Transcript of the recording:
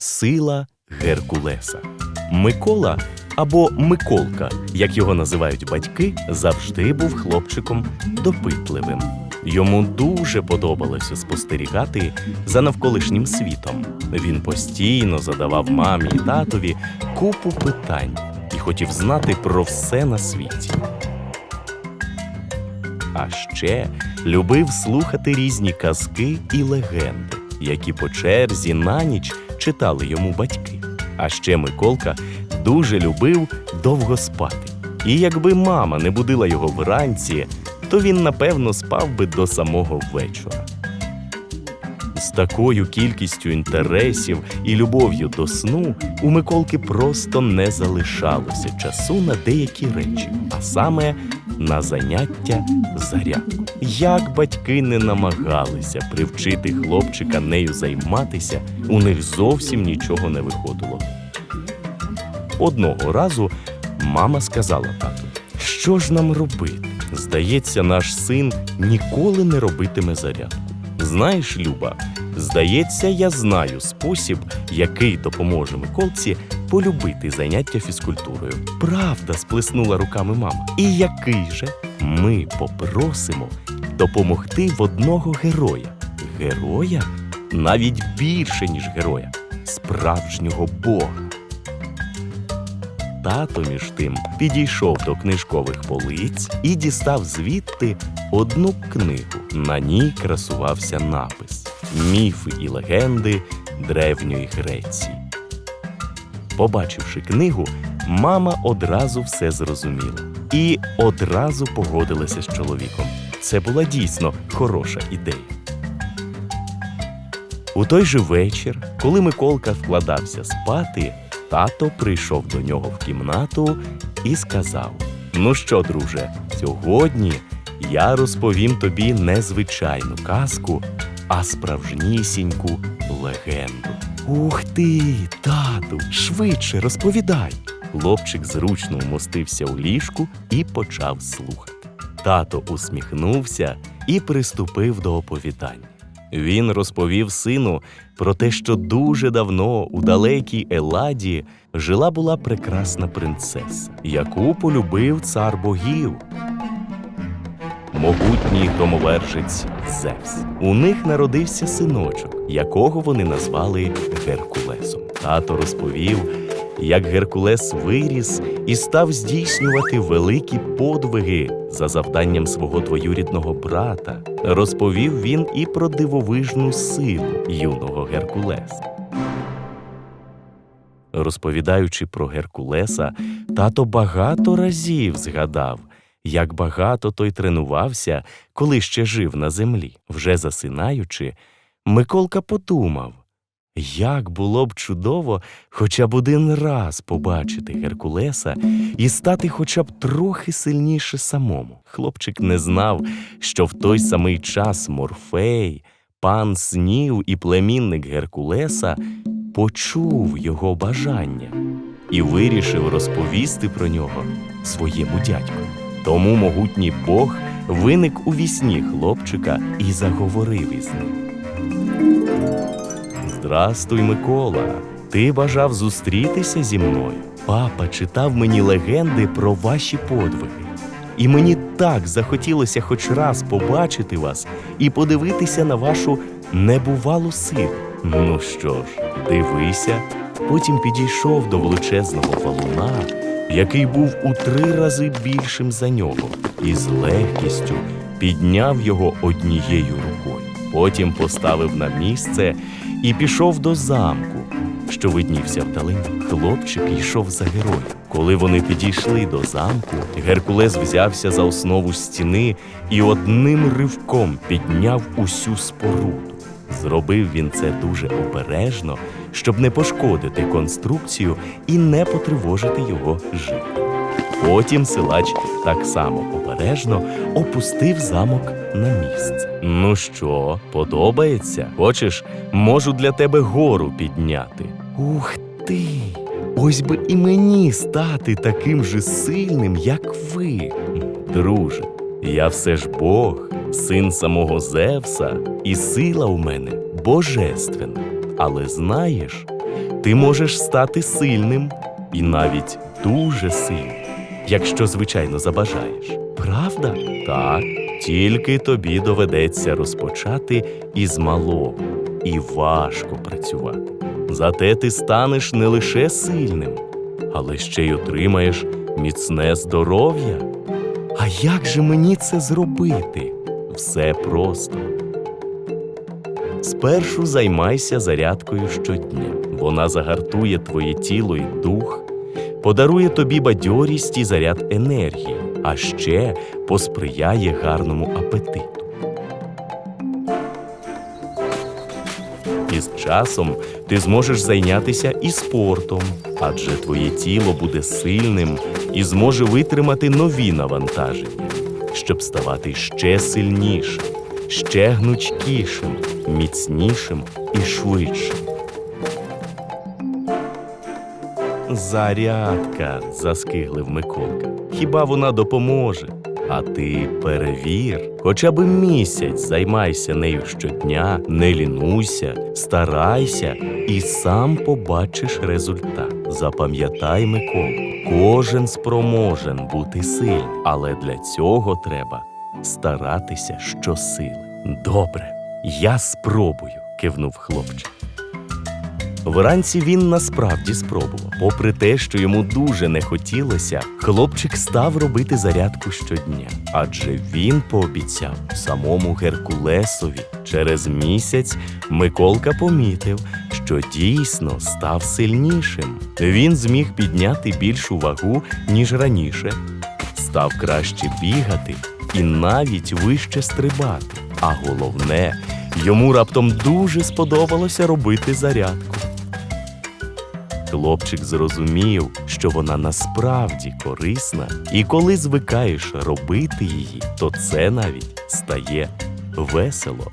Сила Геркулеса. Микола або Миколка, як його називають батьки, завжди був хлопчиком допитливим. Йому дуже подобалося спостерігати за навколишнім світом. Він постійно задавав мамі і татові купу питань і хотів знати про все на світі. А ще любив слухати різні казки і легенди, які по черзі на ніч читали йому батьки. А ще Миколка дуже любив довго спати. І якби мама не будила його вранці, то він напевно спав би до самого вечора. З такою кількістю інтересів і любов'ю до сну у Миколки просто не залишалося часу на деякі речі, а саме на заняття зарядку. Як батьки не намагалися привчити хлопчика нею займатися, у них зовсім нічого не виходило. Одного разу мама сказала тату, що ж нам робити? Здається, наш син ніколи не робитиме зарядку. Знаєш, Люба, здається, я знаю спосіб, який допоможе Миколці полюбити заняття фізкультурою. Правда, сплеснула руками мама. І який же ми попросимо допомогти в одного героя? Героя? Навіть більше, ніж героя, справжнього Бога. Тато між тим підійшов до книжкових полиць і дістав звідти одну книгу. На ній красувався напис Міфи і легенди древньої Греції. Побачивши книгу, мама одразу все зрозуміла і одразу погодилася з чоловіком. Це була дійсно хороша ідея. У той же вечір, коли Миколка вкладався спати, тато прийшов до нього в кімнату і сказав: Ну що, друже, сьогодні я розповім тобі не звичайну казку, а справжнісіньку легенду. Ух ти, тату, швидше розповідай. Хлопчик зручно вмостився у ліжку і почав слухати. Тато усміхнувся і приступив до оповідання. Він розповів сину про те, що дуже давно у далекій Еладі жила була прекрасна принцеса, яку полюбив цар богів. Могутній громовержець Зевс. У них народився синочок, якого вони назвали Геркулесом. Тато розповів, як Геркулес виріс і став здійснювати великі подвиги за завданням свого двоюрідного брата. Розповів він і про дивовижну силу юного Геркулеса. Розповідаючи про Геркулеса, тато багато разів згадав, як багато той тренувався, коли ще жив на землі. Вже засинаючи, Миколка подумав, як було б чудово хоча б один раз побачити Геркулеса і стати хоча б трохи сильніше самому. Хлопчик не знав, що в той самий час Морфей, пан снів і племінник Геркулеса почув його бажання і вирішив розповісти про нього своєму дядьку. Тому могутній Бог виник у вісні хлопчика і заговорив із ним. Здрастуй, Микола. Ти бажав зустрітися зі мною. Папа читав мені легенди про ваші подвиги. І мені так захотілося хоч раз побачити вас і подивитися на вашу небувалу силу. Ну що ж, дивися. Потім підійшов до величезного валуна, який був у три рази більшим за нього, і з легкістю підняв його однією рукою. Потім поставив на місце і пішов до замку, що виднівся вдалині. Хлопчик йшов за героєм. Коли вони підійшли до замку, Геркулес взявся за основу стіни і одним ривком підняв усю споруду. Зробив він це дуже обережно, щоб не пошкодити конструкцію і не потривожити його життя. Потім силач так само обережно опустив замок на місце. Ну що, подобається? Хочеш, можу для тебе гору підняти. Ух ти! Ось би і мені стати таким же сильним, як ви. Друже, я все ж Бог, син самого Зевса, і сила у мене божественна. Але знаєш, ти можеш стати сильним і навіть дуже сильним, якщо, звичайно, забажаєш. Правда? Так, тільки тобі доведеться розпочати із малого і важко працювати. Зате ти станеш не лише сильним, але ще й отримаєш міцне здоров'я. А як же мені це зробити? Все просто. Спершу займайся зарядкою щодня. Вона загартує твоє тіло і дух, подарує тобі бадьорість і заряд енергії, а ще посприяє гарному апетиту. І з часом ти зможеш зайнятися і спортом, адже твоє тіло буде сильним і зможе витримати нові навантаження, щоб ставати ще сильнішим, ще гнучкішим, міцнішим і швидшим. Зарядка, заскиглив Миколка. Хіба вона допоможе? А ти перевір, хоча б місяць займайся нею щодня, не лінуйся, старайся і сам побачиш результат. Запам'ятай, Миколко, кожен спроможен бути сильним, але для цього треба старатися щосили. Добре, я спробую, кивнув хлопчик. Вранці він насправді спробував. Попри те, що йому дуже не хотілося, хлопчик став робити зарядку щодня, адже він пообіцяв самому Геркулесові. Через місяць Миколка помітив, що дійсно став сильнішим. Він зміг підняти більшу вагу, ніж раніше, став краще бігати і навіть вище стрибати. А головне, йому раптом дуже сподобалося робити зарядку. Хлопчик зрозумів, що вона насправді корисна, і коли звикаєш робити її, то це навіть стає весело.